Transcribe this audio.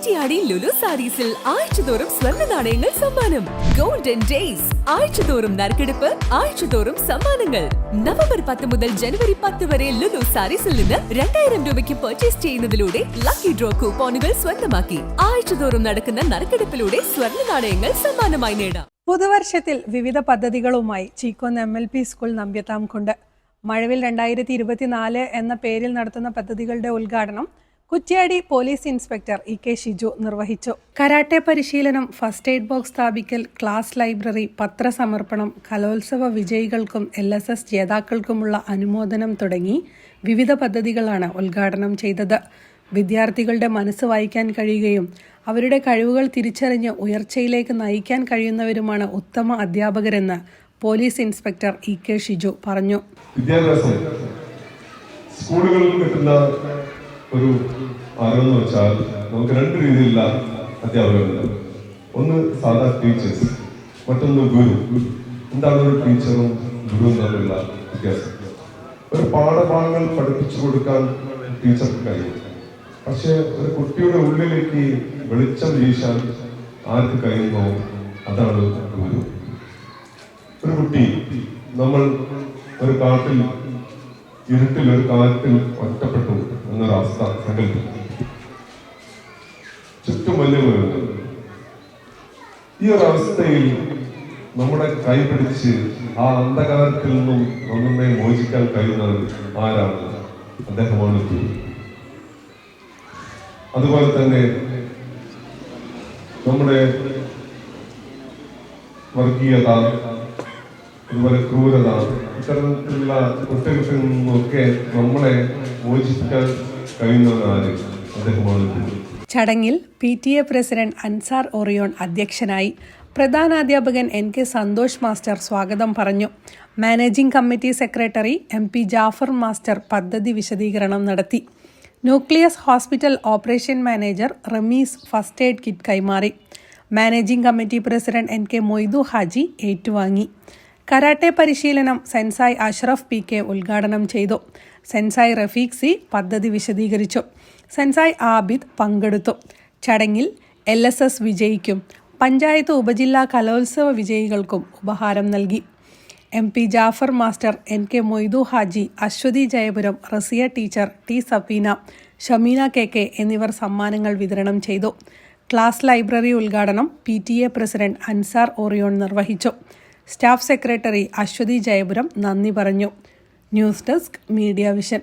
കുറ്റിയാടി ലുലു സാരീസിൽ ആഴ്ചതോറും സ്വർണ നാണയങ്ങൾ സമ്മാനം. ഗോൾഡൻ ഡേയ്സ് ആഴ്ചതോറും നറുക്കെടുപ്പ് ആഴ്ചതോറും സമ്മാനങ്ങൾ. നവംബർ പത്ത് മുതൽ ജനുവരി പത്ത് വരെ ലുലു സാരീസിൽ നിന്ന് രണ്ടായിരം രൂപയ്ക്ക് പർച്ചേസ് ചെയ്യുന്നതിലൂടെ ലക്കി ഡ്രോ കൂപ്പോണുകൾ സ്വന്തമാക്കി. ആഴ്ചതോറും നടക്കുന്ന നറുക്കെടുപ്പിലൂടെ സ്വർണ നാണയങ്ങൾ സമ്മാനമായി നേടാം. പുതുവർഷത്തിൽ വിവിധ പദ്ധതികളുമായി Cheekkonnu M L P school നമ്പ്യത്താം കൊണ്ട് മഴവിൽ രണ്ടായിരത്തി ഇരുപത്തിനാല് എന്ന പേരിൽ നടത്തുന്ന പദ്ധതികളുടെ ഉദ്ഘാടനം Kuttiadi police inspector E K Shiju നിർവഹിച്ചു. കരാട്ടെ പരിശീലനം ഫസ്റ്റ് എയ്ഡ് ബോക്സ് സ്ഥാപിക്കൽ ക്ലാസ് ലൈബ്രറി പത്രസമർപ്പണം കലോത്സവ വിജയികൾക്കും എൽ എസ് എസ് ജേതാക്കൾക്കുമുള്ള അനുമോദനം തുടങ്ങി വിവിധ പദ്ധതികളാണ് ഉദ്ഘാടനം ചെയ്തത്. വിദ്യാർത്ഥികളുടെ മനസ്സ് വായിക്കാൻ കഴിയുകയും അവരുടെ കഴിവുകൾ തിരിച്ചറിഞ്ഞ് ഉയർച്ചയിലേക്ക് നയിക്കാൻ കഴിയുന്നവരുമാണ് ഉത്തമ അധ്യാപകരെന്ന് police inspector E K Shiju പറഞ്ഞു. വിദ്യാഭ്യാസം സ്കൂളുകളിൽ ഒരു അറിവെന്ന് വെച്ചാൽ നമുക്ക് രണ്ട് രീതിയിലുള്ള അധ്യാപകരുണ്ട്. ഒന്ന് സാധാ ടീച്ചേഴ്സ് മറ്റൊന്ന് ഗുരു. എന്താണ് ഒരു ടീച്ചറും ഗുരുവും തമ്മിലുള്ള വ്യത്യാസം? ഒരു പാഠഭാഗങ്ങൾ പഠിപ്പിച്ചു കൊടുക്കാൻ ടീച്ചർക്ക് കഴിയും. പക്ഷെ ഒരു കുട്ടിയുടെ ഉള്ളിലേക്ക് വെളിച്ചം വീശാൻ ആർക്ക് കഴിയുമോ അതാണ് ഗുരു. ഒരു കുട്ടി നമ്മൾ ഒരു കാട്ടിൽ ഇരുട്ടിൽ ഒരു കാട്ടിൽ ഒറ്റപ്പെട്ടു. എന്നൊരവസ്ഥ സങ്കല്പിക്കും ചുറ്റും വന്യമൃഗങ്ങൾ ഈ ഒരു അവസ്ഥയിൽ നമ്മുടെ കൈ പിടിച്ച് ആ അന്ധകാരത്തിൽ നിന്നും നമ്മെ മോചിക്കാൻ കഴിയുന്നത് ആരാണ്? അദ്ദേഹമാണ് അതുപോലെ തന്നെ നമ്മുടെ വർഗീയത അതുപോലെ ക്രൂരത ഇത്തരത്തിലുള്ള കുറ്റകൃത്യങ്ങളിൽ നിന്നൊക്കെ നമ്മളെ മോചിപ്പിക്കാൻ ചടങ്ങിൽ P T A president Ansar Orion അധ്യക്ഷനായി പ്രധാനാധ്യാപകൻ എൻ കെ സന്തോഷ് മാസ്റ്റർ സ്വാഗതം പറഞ്ഞു. Managing committee secretary M P Jaffar master പദ്ധതി വിശദീകരണം നടത്തി. Nucleus hospital operation manager Rameez first aid kit കൈമാറി. Managing committee president N K Moythu Haji ഏറ്റുവാങ്ങി. Karate പരിശീലനം സെൻസായ് അഷ്റഫ് പി കെ ഉദ്ഘാടനം ചെയ്തു. സെൻസായ് റഫീഖ് സി പദ്ധതി വിശദീകരിച്ചു. സെൻസായ് ആബിദ് പങ്കെടുത്തു. ചടങ്ങിൽ എൽ എസ് എസ് വിജയിക്കും. പഞ്ചായത്ത് ഉപജില്ലാ കലോത്സവ വിജയികൾക്കും ഉപഹാരം നൽകി. M P Jaffar master N K Moythu Haji Aswathi Jayapuram Raziya teacher T Safeena Shameena K K എന്നിവർ സമ്മാനങ്ങൾ വിതരണം ചെയ്തു. ക്ലാസ് ലൈബ്രറി ഉദ്ഘാടനം P T A president Ansar Orion നിർവഹിച്ചു. സ്റ്റാഫ് സെക്രട്ടറി അശ്വതി ജയപുരം നന്ദി പറഞ്ഞു. News desk media vision.